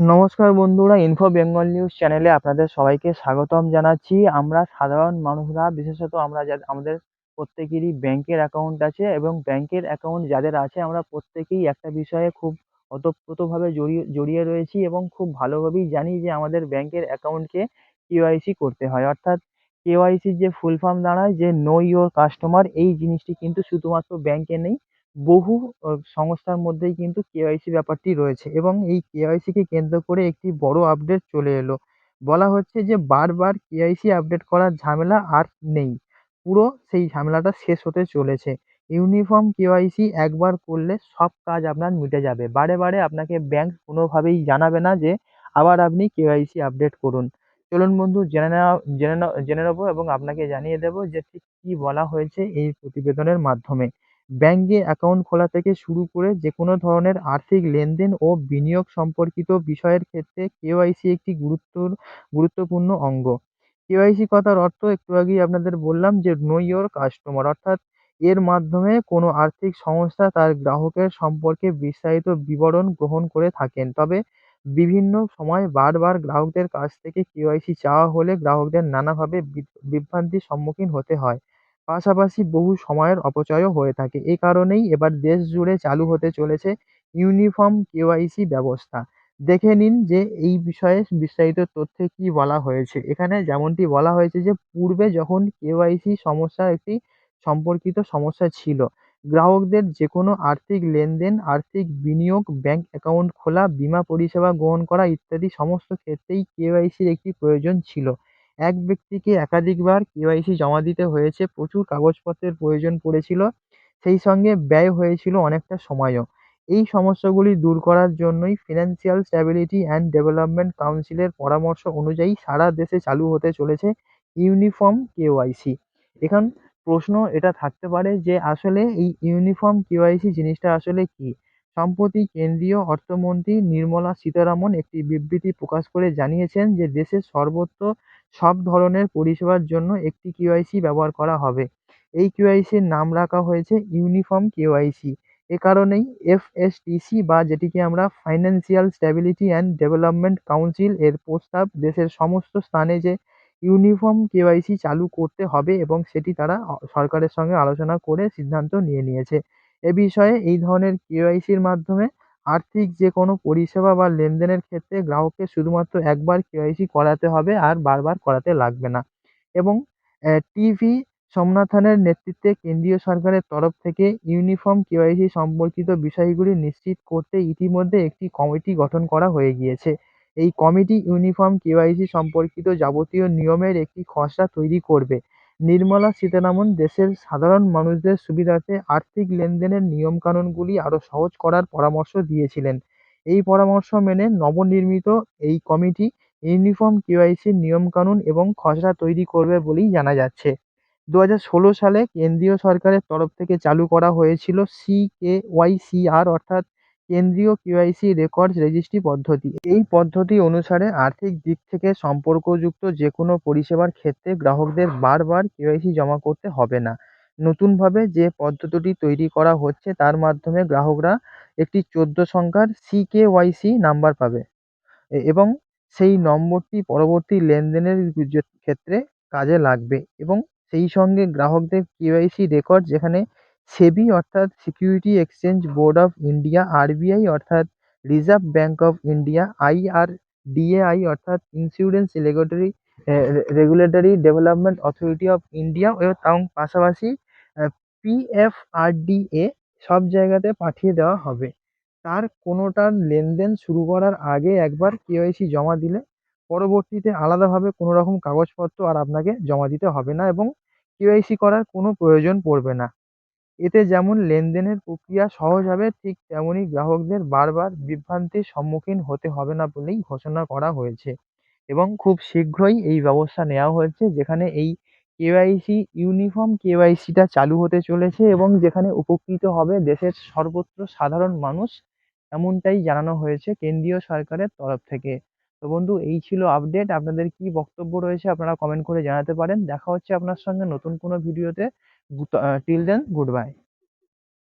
নমস্কার বন্ধুরা info Bengal news চ্যানেলে আপনাদের সবাইকে স্বাগতম জানাচ্ছি। আমরা সাধারণ মানুষরা, বিশেষত আমরা আমাদের প্রত্যেকেরই ব্যাংকের অ্যাকাউন্ট আছে এবং ব্যাংকের অ্যাকাউন্ট যাদের আছে, আমরা প্রত্যেকেই একটা বিষয়ে খুব ওতপ্রোতভাবে জড়িয়ে জড়িয়ে রয়েছি এবং খুব ভালোভাবেই জানি যে আমাদের ব্যাংকের অ্যাকাউন্টকে কেওয়াইসি করতে হয়। অর্থাৎ কেওয়াইসির যে ফুল ফর্ম দাঁড়ায়, যে নো ইওর কাস্টমার এই জিনিসটি কিন্তু শুধুমাত্র ব্যাংকে নেই বহু সংস্থার মধ্যেই কিন্তু কেওয়াইসি ব্যাপারটি রয়েছে এবং এই কেওয়াইসিকে কেন্দ্র করে একটি বড় আপডেট চলে এলো। বলা হচ্ছে যে বারবার কেওয়াইসি আপডেট করার ঝামেলা আর নেই। পুরো সেই ঝামেলাটা শেষ হতে চলেছে। ইউনিফর্ম কেওয়াইসি একবার করলে সব কাজ আপনার মিটে যাবে। বারে বারে আপনাকে ব্যাংক কোনোভাবেই জানাবে না যে আবার আপনি কেওয়াইসি আপডেট করুন। চলুন বন্ধু, জেনে নেওয়া, জেনে জেনে নেব এবং আপনাকে জানিয়ে দেবো যে ঠিক কী বলা হয়েছে এই প্রতিবেদনের মাধ্যমে। ব্যাঙ্কে অ্যাকাউন্ট খোলা থেকে শুরু করে যে কোনো ধরনের আর্থিক লেনদেন ও বিনিয়োগ সম্পর্কিত বিষয়ের ক্ষেত্রে কেওয়াইসি একটি গুরুত্বর, গুরুত্বপূর্ণ অঙ্গ। কেওয়াইসি কথার অর্থ একটু আগেই আপনাদের বললাম যে নো ইওর কাস্টমার অর্থাৎ এর মাধ্যমে কোনো আর্থিক সংস্থা তার গ্রাহকের সম্পর্কে বিস্তারিত বিবরণ গ্রহণ করে থাকেন। তবে বিভিন্ন সময় বারবার গ্রাহকদের কাছ থেকে কেওয়াইসি চাওয়া হলে গ্রাহকদের নানাভাবে বিভ্রান্তির সম্মুখীন হতে হয়। পাশাপাশি বহু সময়ের অপচয়ও হয়ে থাকে। এ কারণেই এবার দেশ জুড়ে চালু হতে চলেছে ইউনিফর্ম কেওয়াইসি ব্যবস্থা। দেখে নিন যে এই বিষয়ে বিস্তারিত তথ্যে কী বলা হয়েছে। এখানে যেমনটি বলা হয়েছে যে, পূর্বে যখন কেওয়াইসি সমস্যা একটি সম্পর্কিত সমস্যা ছিল, গ্রাহকদের যে কোনো আর্থিক লেনদেন, আর্থিক বিনিয়োগ ব্যাঙ্ক অ্যাকাউন্ট খোলা, বিমা পরিষেবা গ্রহণ করা ইত্যাদি সমস্ত ক্ষেত্রেই কেওয়াইসির একটি প্রয়োজন ছিল। এক ব্যক্তিকে একাধিকবার কেওয়াইসি জমা দিতে হয়েছে, প্রচুর কাগজপত্রের প্রয়োজন পড়েছিল, সেই সঙ্গে ব্যয় হয়েছিল অনেকটা সময়ও। এই সমস্যাগুলি দূর করার জন্যই ফিনান্সিয়াল স্ট্যাবিলিটি অ্যান্ড ডেভেলপমেন্ট কাউন্সিলের পরামর্শ অনুযায়ী সারা দেশে চালু হতে চলেছে ইউনিফর্ম কেওয়াইসি এখন প্রশ্ন এটা থাকতে পারে যে আসলে এই ইউনিফর্ম কেওয়াইসি জিনিসটা আসলে কী? সম্প্রতি কেন্দ্রীয় অর্থমন্ত্রী নির্মলা সীতারামন একটি বিবৃতি প্রকাশ করে জানিয়েছেন যে দেশের সর্বত্র সব ধরনের পরিষেবার জন্য একটি কেওয়াইসি ব্যবহার করা হবে। এই কেওয়াইসির নাম রাখা হয়েছে ইউনিফর্ম কেওয়াইসি। এ কারণেই এফএসটিসি বা যেটিকে আমরা financial stability and development council এর প্রস্তাব দেশের সমস্ত স্থানে যে ইউনিফর্ম কেওয়াইসি চালু করতে হবে এবং সেটি তারা সরকারের সঙ্গে আলোচনা করে সিদ্ধান্ত নিয়ে নিয়েছে। এ বিষয়ে এই ধরনের কেওয়াইসির মাধ্যমে আর্থিক যে কোনো পরিষেবা বা লেনদেনের ক্ষেত্রে গ্রাহককে শুধুমাত্র একবার কেওয়াইসি করাতে হবে আর বারবার করাতে লাগবে না। এবং টিভি সোমনাথনের নেতৃত্বে কেন্দ্রীয় সরকারের তরফ থেকে ইউনিফর্ম কেওয়াইসি সম্পর্কিত বিষয়গুলি নিশ্চিত করতে ইতিমধ্যে একটি কমিটি গঠন করা হয়ে গিয়েছে। এই কমিটি ইউনিফর্ম কেওয়াইসি সম্পর্কিত যাবতীয় নিয়মের একটি খসড়া তৈরি করবে। নির্মলা সীতারামন দেশের সাধারণ মানুষদের সুবিধার্থে আর্থিক লেনদেনের নিয়মকানুনগুলি আরও সহজ করার পরামর্শ দিয়েছিলেন। এই পরামর্শ মেনে নবনির্মিত এই কমিটি ইউনিফর্ম কেওয়াইসির নিয়মকানুন এবং খসড়া তৈরি করবে বলেই জানা যাচ্ছে। দু ষোলো সালে কেন্দ্রীয় সরকারের তরফ থেকে চালু করা হয়েছিল সিকেওয়াইসিআর অর্থাৎ কেন্দ্রীয় কেওয়াইসি রেকর্ডস রেজিস্ট্রি পদ্ধতি। এই পদ্ধতি অনুসারে আর্থিক দিক থেকে সম্পর্কযুক্ত যে কোনো পরিষেবার ক্ষেত্রে গ্রাহকদের বারবার কেওয়াইসি জমা করতে হবে না। নতুনভাবে যে পদ্ধতিটি তৈরি করা হচ্ছে তার মাধ্যমে গ্রাহকরা একটি চোদ্দ সংখ্যার সিকেওয়াইসি নাম্বার পাবে। এবং সেই নম্বরটি পরবর্তী লেনদেনের ক্ষেত্রে কাজে লাগবে। এবং সেই সঙ্গে গ্রাহকদের কেওয়াইসি রেকর্ড যেখানে সেবি অর্থাৎ security exchange board of India, RBI অর্থাৎ reserve bank of India, IRDAI অর্থাৎ insurance regulatory regulatory development authority of India ও এবং পাশাপাশি পিএফআরডিএ সব জায়গাতে পাঠিয়ে দেওয়া হবে। তার কোনোটার লেনদেন শুরু করার আগে একবার কেওয়াইসি জমা দিলে পরবর্তীতে আলাদাভাবে কোনো রকম কাগজপত্র আর আপনাকে জমা দিতে হবে না এবং কেওয়াইসি করার কোনো প্রয়োজন পড়বে না। এতে যেমন লেনদেনের প্রক্রিয়া সহজ হবে, ঠিক তেমনই গ্রাহকদের বারবার বিভ্রান্তির সম্মুখীন হতে হবে না বলেই ঘোষণা করা হয়েছে। এবং খুব শীঘ্রই এই ব্যবস্থা নেওয়া হয়েছে, যেখানে এই কেওয়াইসি ইউনিফর্ম কেওয়াইসিটা চালু হতে চলেছে এবং যেখানে উপকৃত হবে দেশের সর্বত্র সাধারণ মানুষ, এমনটাই জানানো হয়েছে কেন্দ্রীয় সরকারের তরফ থেকে। তো বন্ধু, এই ছিল আপডেট। আপনাদের কি বক্তব্য রয়েছে আপনারা কমেন্ট করে জানাতে পারেন। দেখা হচ্ছে আপনার সঙ্গে নতুন কোনো ভিডিওতে। Uh, till then, goodbye.